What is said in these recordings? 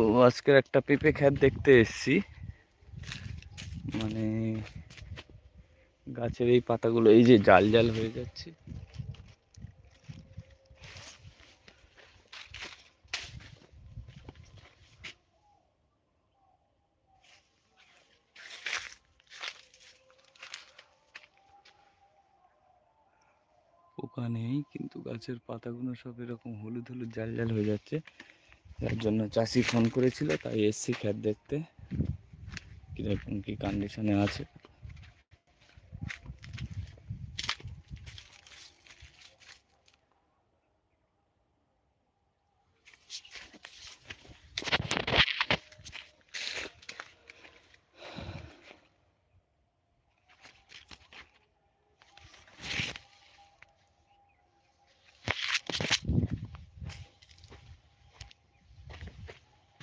ও আজকের একটা পেঁপে খ্যাত দেখতে এসেছি। মানে গাছের এই পাতাগুলো, এই যে জাল জাল হয়ে যাচ্ছে। পোকা নেই, কিন্তু গাছের পাতাগুলো সব এরকম হলুদ হলুদ জাল জাল হয়ে যাচ্ছে। যার জন্য চাষি ফোন করেছিল তাই এসছি খ্যাত দেখতে। কীরকম কী কন্ডিশনে আছে?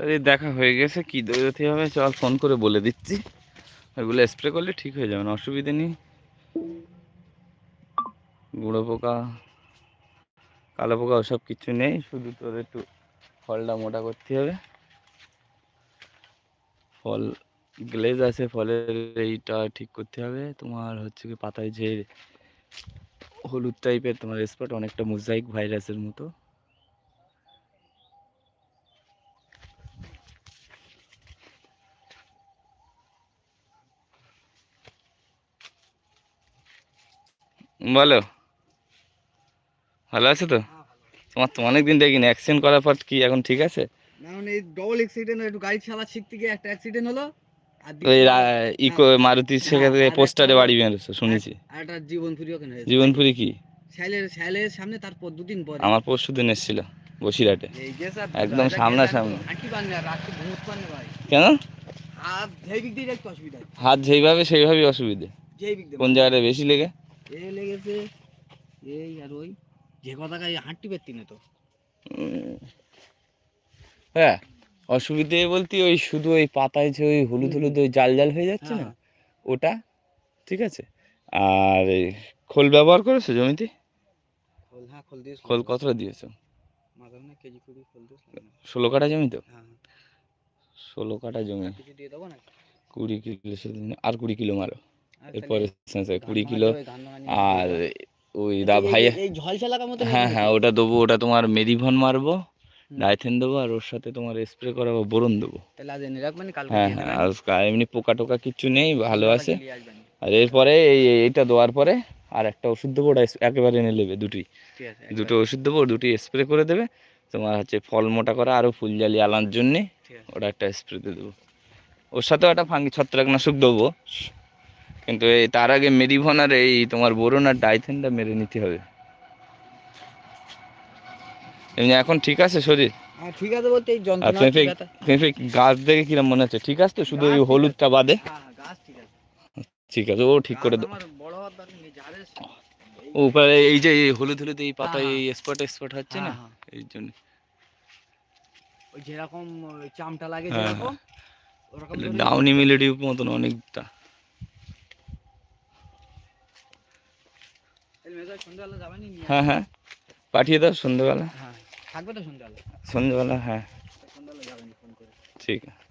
এই দেখা হয়ে গেছে, কী দৌড়তে হবে? চল ফোন করে বলে দিচ্ছি। ওইগুলো স্প্রে করলে ঠিক হয়ে যাবে না, অসুবিধে নেই। গুঁড়ো পোকা, কালো পোকা ওসব কিছু নেই, শুধু তোর একটু ফলটা মোটা করতে হবে। ফল গ্লেজ আছে, ফলের এইটা ঠিক করতে হবে। তোমার হচ্ছে কি পাতায় যে হলুদ টাইপের তোমার স্পট অনেকটা মোজাইক ভাইরাসের মতো। বলো। ভালো আছে তো? তোমার তো অনেকদিন দেখিনি অ্যাক্সিডেন্ট করার পর কি এখন ঠিক আছে? না মানে এই ডবল অ্যাক্সিডেন্ট একটু গাড়ি চালা শিখতে গিয়ে একটা অ্যাক্সিডেন্ট হলো। আর ওই ইকো মারুতি সেখান হ্যাঁ, আর পোস্টারে বাড়ি মেরেছো শুনেছি। ওখানে কি? শ্যালের শ্যালের সামনে দুদিন পরে আমার পরশু দিন এসেছিল বসিরহাটে। একদম সামনাসামনি। কেন? হাত যেইভাবে সেইভাবেই অসুবিধে। কোন জায়গাটা বেশি লেগে? এ লেগেছে এই আর ওই। যে কথা গায়ে হাঁটতে পারতি না তো। হ্যাঁ অসুবিধে বলতে ওই শুধু ওই পাতায় যে ওই হলুদ হলুদ ওই জাল জাল হয়ে যাচ্ছে না? হ্যাঁ। ওটা? ঠিক আছে। আর খোল ব্যবহার করেছ জমিতে? খোল হ্যাঁ খোল দিয়ে খোল কতটা দিয়েছ? না কেজি কুড়ি খোল দিয়ে ষোলো কাঠা জমি তো? হ্যাঁ। ষোলো কাঠা জমি। দিয়ে দেবো না কুড়ি কিলো আর কুড়ি কিলো মারো। এরপরে কুড়ি কিলো। আর ওই। দা ভাইয়া হ্যাঁ হ্যাঁ ওটা দেবো ওটা তোমার মেরিভন মারবো। ডাইথেন দেবো আর ওর সাথে তোমার স্প্রে করাবো বোরন দেবো। কালকে হ্যাঁ হ্যাঁ আর এমনি পোকা টোকা কিচ্ছু নেই ভালো আছে। আর এরপরে এই এই- এইটা দেওয়ার পরে আর একটা ওষুধ দেবো ওটা একেবারে এনে নেবে দুটি। দুটো ওষুধ দেবো দুটি স্প্রে করে দেবে। তোমার হচ্ছে ফল মোটা করা আরও ফুলজালি আনার জন্যে ওটা একটা স্প্রে দিয়ে দেবো। ওর সাথেও একটা ফাঙ্গি ছত্রাকনাশক দেবো। কিন্তু এই তার আগে মেরিভন আর এই তোমার বোরন আর ডাইথেনটা মেরে নিতে হবে। এমনি এখন ঠিক আছে শরীর? হ্যাঁ ঠিক আছে বলতে এই যন্ত্রণা গাছ দেখে কিরম মনে হচ্ছে? ঠিক আছে তো? শুধু ওই হলুদটা বাদে? হ্যাঁ ঠিক আছে। ও ঠিক করে গাছ দেবো আমার বড় হওয়ার দরকার নেই ঝাড়ের ও উপরে এই যে হলুদ হলুদ এই পাতায় হ্যাঁ, এই স্পট স্পট হচ্ছে না। এই জন্য। ওই যেরকম চামটা লাগে যেরকম ওরকম ডাউনি মিলেডিউ মতন অনেকটা এই মেয়েটা সন্ধ্যাবেলা যাবেনি নিয়ে হ্যাঁ হ্যাঁ। পাঠিয়ে দাও সন্ধ্যেবেলা। হ্যাঁ থাকবে তো সন্ধ্যেবেলা। সন্ধ্যেবেলা হ্যাঁ। ঠিক আছে।